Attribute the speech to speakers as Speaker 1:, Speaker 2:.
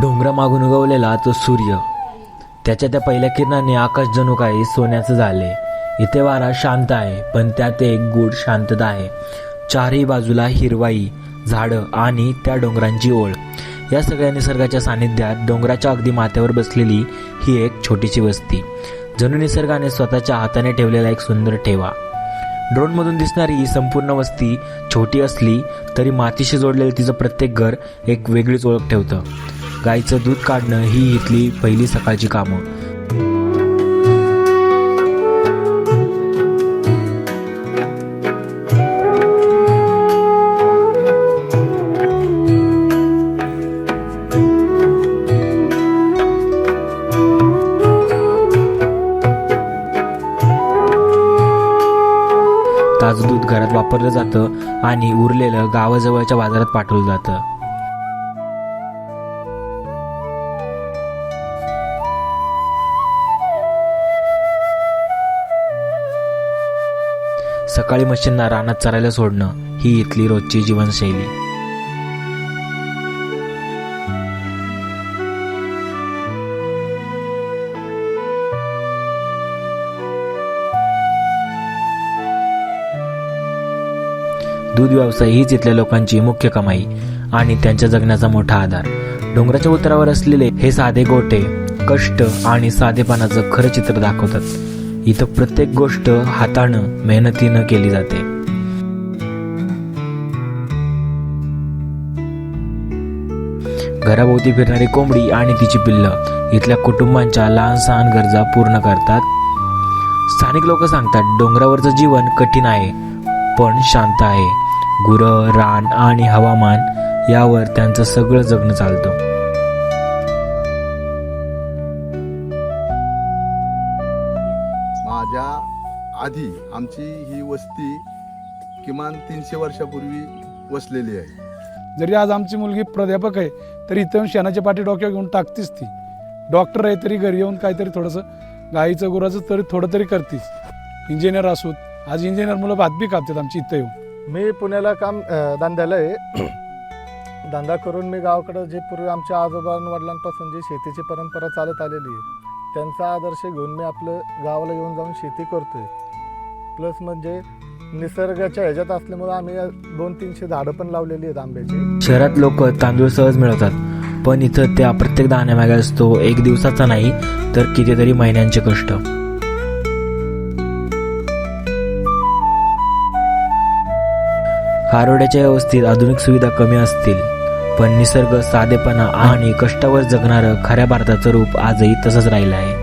Speaker 1: डोंगरामागून उगवलेला तो सूर्य. त्याच्या त्या पहिल्या किरणाने आकाश जणू काही सोन्याचं झाले. इथे वारा शांत आहे पण त्यात एक गूढ शांतता आहे. चारही बाजूला हिरवाई झाडं आणि त्या डोंगरांची ओळ. या सगळ्या निसर्गाच्या सानिध्यात डोंगराच्या अगदी माथ्यावर बसलेली ही एक छोटीशी वस्ती. जणू निसर्गाने स्वतःच्या हाताने ठेवलेला एक सुंदर ठेवा. ड्रोनमधून दिसणारी ही संपूर्ण वस्ती छोटी असली तरी मातीशी जोडलेलं तिचं प्रत्येक घर एक वेगळीच ओळख ठेवतं. गाईचं दूध काढणं ही इथली पहिली सकाळची कामं. ताजं दूध घरात वापरलं जातं आणि उरलेलं गावाजवळच्या बाजारात पाठवलं जातं. सकाळी म्हशींना रानात चरायला सोडणं ही इथली रोजची जीवनशैली. दूध व्यवसाय हीच इथल्या लोकांची मुख्य कमाई आणि त्यांच्या जगण्याचा मोठा आधार. डोंगराच्या उतरावर असलेले हे साधे गोटे कष्ट आणि साधेपणाचं खरं चित्र दाखवतात. इथं प्रत्येक गोष्ट हातानं मेहनतीनं केली जाते. घराभोवती फिरणारी कोंबडी आणि तिची पिल्लं इथल्या कुटुंबांच्या लहान सहान गरजा पूर्ण करतात. स्थानिक लोक सांगतात डोंगरावरचं जीवन कठीण आहे पण शांत आहे. गुरं रान आणि हवामान यावर त्यांचं सगळं जगणं चालतं.
Speaker 2: माझ्या आधी आमची ही वस्ती किमान तीनशे वर्षापूर्वी वसलेली आहे.
Speaker 3: जरी आज आमची मुलगी प्राध्यापक आहे तरी इथं येऊन शेणाच्या पाठी डोक्यावर घेऊन टाकतीच ती. डॉक्टर आहे तरी घरी येऊन काहीतरी थोडंसं गाईचं गुराचं तरी थोडं तरी करतीच इंजिनियर असूत आज इंजिनियर मुलं भात बी कापतात आमची इथं येऊन.
Speaker 4: मी पुण्याला काम धंद्याला आहे. धंदा करून मी गावाकडं जे पूर्वी आमच्या आजोबा वडिलांपासून जी शेतीची परंपरा चालत आलेली आहे त्यांचा आदर्श घेऊन मी आपलं गावाला येऊन जाऊन शेती करतो आहे प्लस म्हणजे निसर्गाच्या ह्याच्यात असल्यामुळे आम्ही दोन तीनशे झाडं पण लावलेली आहेत आंब्याची.
Speaker 1: शहरात लोक तांदूळ सहज मिळवतात पण इथं त्या प्रत्येक दाण्यामागे असतो एक दिवसाचा नाही तर कितीतरी महिन्यांचे कष्ट. खारोड्याच्या व्यवस्थेत आधुनिक सुविधा कमी असतील. पण निसर्ग साधेपणा आणि कष्टावर जगणारं खऱ्या भारताचं रूप आजही तसंच राहिलं आहे.